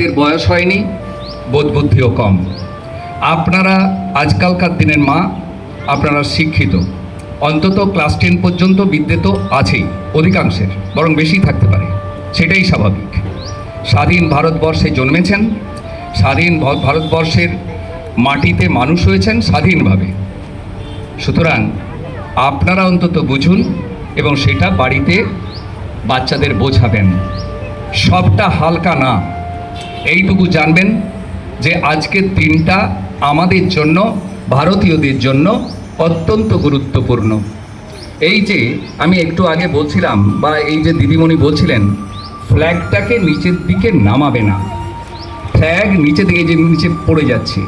এদের বয়স হয়নি, বোধ বুদ্ধিও কম। আপনারা আজকালকার দিনের মা, আপনারা শিক্ষিত। অন্তত ক্লাস টেন পর্যন্ত বিদ্যে তো আছেই, অধিকাংশের, বরং বেশি থাকতে পারে। সেটাই স্বাভাবিক। স্বাধীন ভারতবর্ষে জন্মেছেন, স্বাধীন ভারতবর্ষের মাটিতে মানুষ হয়েছেন স্বাধীনভাবে। সুতরাং আপনারা অন্তত বুঝুন এবং সেটা বাড়িতে বাচ্চাদের বোঝাবেন। সবটা হালকা না। এইটুকু জানবেন যে আজকের দিনটা আমাদের জন্য, ভারতীয়দের জন্য অত্যন্ত গুরুত্বপূর্ণ। এই যে আমি একটু আগে বলছিলাম, বা এই যে দিদিমণি বলছিলেন, ফ্ল্যাগটাকে নিচের দিকে নামাবে না। ফ্ল্যাগ নিচে দিকে যে নিচে পড়ে যাচ্ছে।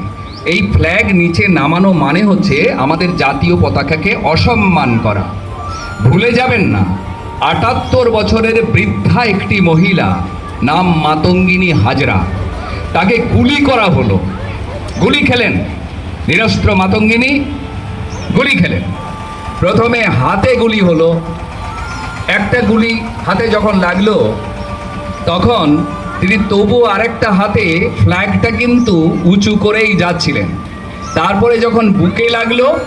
এই ফ্ল্যাগ নিচে নামানো মানে হচ্ছে আমাদের জাতীয় পতাকাকে অসম্মান করা। ভুলে যাবেন না, আটাত্তর বছরের বৃদ্ধা একটি মহিলা নাম মাতঙ্গিনী হাজরা। তাকে গুলি করা হলো। গুলি খেলেন। নিরস্ত্র মাতঙ্গিনী গুলি খেলেন। প্রথমে হাতে গুলি হলো। একটা গুলি হাতে যখন লাগল, তখন তিনি তবু আরেকটা হাতে ফ্ল্যাগটা কিন্তু উঁচু করেই যাচ্ছিলেন। তারপরে যখন বুকে লাগল,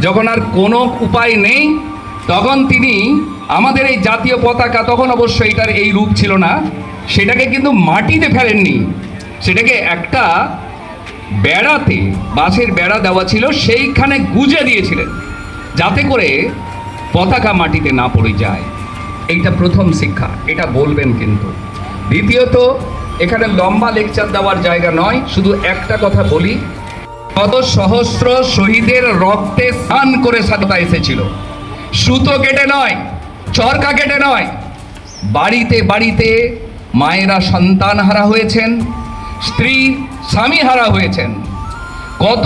যখন আর কোনো উপায় নেই, তখন তিনি আমাদের এই জাতীয় পতাকা, তখন অবশ্য এটার এই রূপ ছিল না সেটাকে কিন্তু মাটিতে ফেলেননি। সেটাকে একটা বেড়াতে, বাঁশের বেড়া দেওয়া ছিল, সেইখানে গুজে দিয়েছিলেন, যাতে করে পতাকা মাটিতে না পড়ে যায়। এইটা প্রথম শিক্ষা, এটা বলবেন কিন্তু। দ্বিতীয়ত, এখানে লম্বা লেকচার দেওয়ার জায়গা নয়, শুধু একটা কথা বলি। কত সহস্র শহীদের রক্তে স্নান করে স্বাধীনতা এসেছিল। সুতো কেটে নয়, চরকা কেটে নয়, বাড়িতে বাড়িতে মায়েরা সন্তান হারা হয়েছেন স্ত্রী স্বামী হারা হয়েছেন। কত